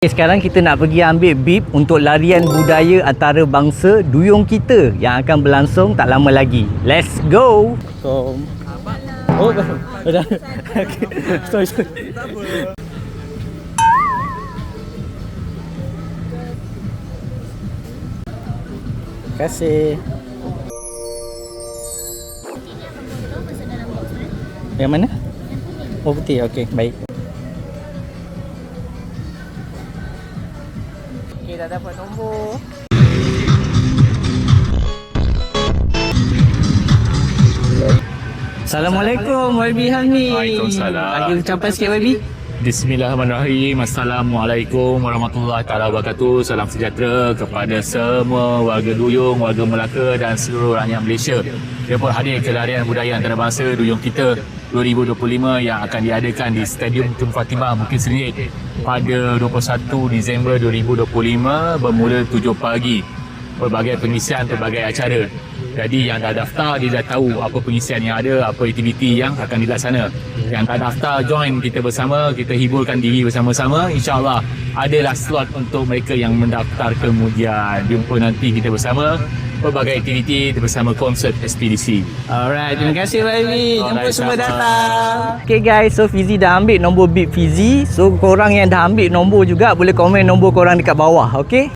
Okay, sekarang kita nak pergi ambil bib untuk larian budaya antara bangsa duyung kita yang akan berlangsung tak lama lagi. Let's go! So, oh, dah. Okay. sorry, sorry. Terima kasih. Yang mana? Oh putih, okey, baik. Okey, dah dapat nombor. Assalamualaikum YB Hamid. Waalaikumsalam. Bagi ucapan sikit YB. Bismillahirrahmanirrahim. Assalamualaikum warahmatullahi taala wabarakatuh. Salam sejahtera kepada semua warga Duyung, warga Melaka dan seluruh rakyat Malaysia. Dia pun hadir ke larian budaya antarabangsa Duyung kita 2025 yang akan diadakan di Stadium Tun Fatimah Bukit Seringit pada 21 Disember 2025 bermula 7 pagi. Pelbagai pengisian, pelbagai acara. Jadi yang dah daftar dia dah tahu apa pengisian yang ada, apa aktiviti yang akan dilaksana. Yang tak daftar join kita bersama, kita hiburkan diri bersama-sama. InsyaAllah adalah slot untuk mereka yang mendaftar kemudian. Jumpa nanti kita bersama pelbagai aktiviti bersama konsert SPDC. Alright, terima kasih YB. Jumpa Alright, semua datang. Okay guys, so Fizi dah ambil nombor bib Fizi. So korang yang dah ambil nombor juga boleh komen nombor korang dekat bawah, okay?